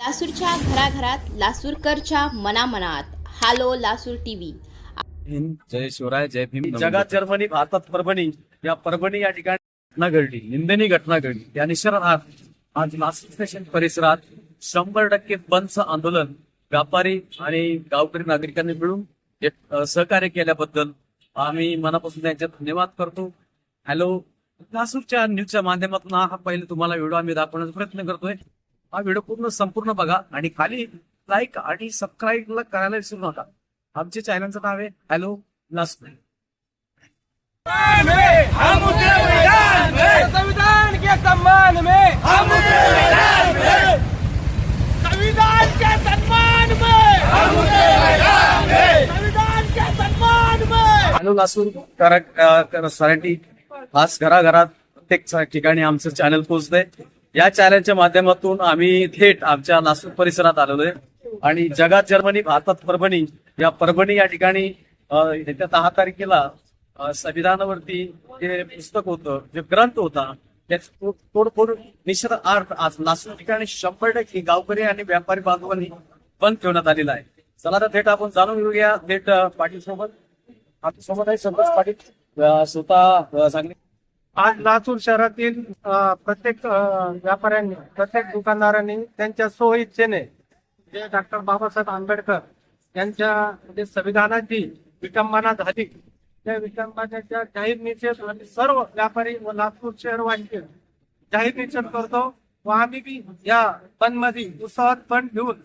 लासूरच्या घराघरात लासूरकरच्या मनामनात. Hello Lasur TV. जय शिवराय जय भीम. जगात जर्मनी भारतात परभणी या परभणी या ठिकाणी घटना घडली निंदनी घटना घडली या निषेधार्थ आज नाशिक स्टेशन परिसरात शंभर टक्के बंदचं आंदोलन व्यापारी आणि गावकरी नागरिकांनी मिळून सहकार्य केल्याबद्दल आम्ही मनापासून त्यांचे धन्यवाद करतो. हॅलो नासूरच्या न्यूजच्या माध्यमातून हा पहिले तुम्हाला व्हिडिओ आम्ही दाखवण्याचा प्रयत्न करतोय. हा व्हिडिओ पूर्ण संपूर्ण बघा आणि खाली लाईक आणि सबस्क्राईब करायला विसरू नका. आमच्या चॅनलचं नाव आहे हॅलो लास्ट संविधान के सम्मान में हम मैदान में संविधान के सम्मान में हम मैदान में संविधान के सम्मान में हॅलो लासूर करा अ, करा- सराठी खास घराघरात प्रत्येक ठिकाणी आमचं चॅनल पोहोचतंय. या चॅनलच्या माध्यमातून आम्ही थेट आमच्या नाशिक परिसरात आलेलो आहे. आणि जगात जर्मनी भारतात परभणी या परभणी या ठिकाणी येत्या दहा तारखेला संविधानावरती जे पुस्तक होतं जे ग्रंथ होता त्याच तो- तोडफोड निश्चित अर्थ आज नाशिक ठिकाणी शंभर टक्के गावकरी आणि व्यापारी बांधवांनी बंद ठेवण्यात आलेला आहे. चला तर थेट आपण जाणून घेऊया थेट पाटील सोबत. आपल्यासोबत आहे संतोष पाटील. स्वतः सांगली आज लातूर शहरातील प्रत्येक व्यापाऱ्यांनी प्रत्येक दुकानदारांनी त्यांच्या सोयीच्छेने जे डॉक्टर बाबासाहेब आंबेडकर यांच्या म्हणजे संविधानाची विटंबना झाली त्या विटंबनाच्या जाहीर निषेध आम्ही सर्व व्यापारी व लातूर शहरवासी जाहीर निषेध करतो व आम्ही बी या बंदमध्ये उत्साहात बंद घेऊन